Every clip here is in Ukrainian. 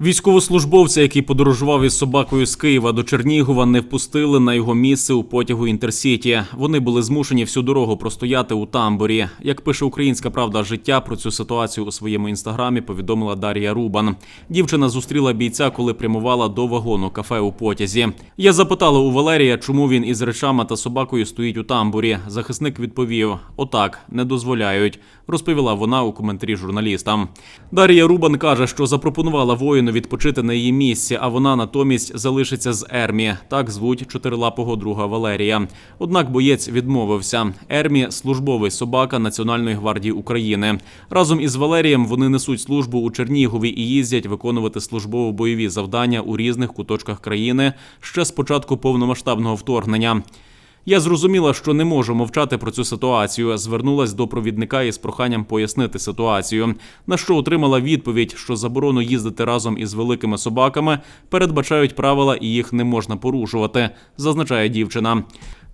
Військовослужбовця, який подорожував із собакою з Києва до Чернігова, не впустили на його місце у потягу Інтерсіті. Вони були змушені всю дорогу простояти у тамбурі. Як пише Українська правда життя, про цю ситуацію у своєму інстаграмі повідомила Дар'я Рубан. Дівчина зустріла бійця, коли прямувала до вагону кафе у потязі. Я запитала у Валерія, чому він із речами та собакою стоїть у тамбурі. Захисник відповів: Отак не дозволяють. Розповіла вона у коментарі журналістам. Дар'я Рубан каже, що запропонувала воїну відпочити на її місці, а вона натомість залишиться з Ермі. Так звуть чотирилапого друга Валерія. Однак боєць відмовився. Ермі службовий собака Національної гвардії України. Разом із Валерієм вони несуть службу у Чернігові і їздять виконувати службово-бойові завдання у різних куточках країни ще з початку повномасштабного вторгнення. Я зрозуміла, що не можу мовчати про цю ситуацію. Звернулась до провідника із проханням пояснити ситуацію. На що отримала відповідь, що заборону їздити разом із великими собаками передбачають правила і їх не можна порушувати, зазначає дівчина.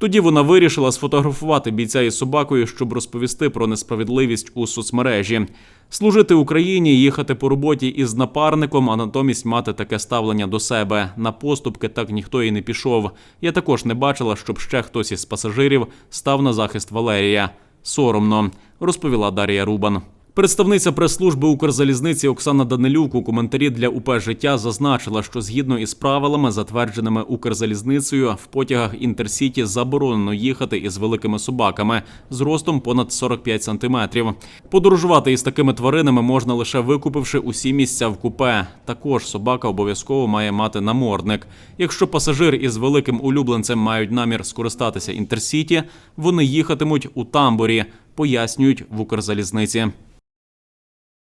Тоді вона вирішила сфотографувати бійця із собакою, щоб розповісти про несправедливість у соцмережі. Служити Україні, їхати по роботі із напарником, а натомість мати таке ставлення до себе. На поступки так ніхто і не пішов. Я також не бачила, щоб ще хтось із пасажирів став на захист Валерія. Соромно, розповіла Дар'я Рубан. Представниця прес-служби Укрзалізниці Оксана Данилюк у коментарі для УП життя зазначила, що згідно із правилами, затвердженими Укрзалізницею, в потягах інтерсіті заборонено їхати із великими собаками з ростом понад 45 сантиметрів. Подорожувати із такими тваринами можна лише викупивши усі місця в купе. Також собака обов'язково має мати намордник. Якщо пасажир із великим улюбленцем мають намір скористатися інтерсіті, вони їхатимуть у тамбурі, пояснюють в Укрзалізниці.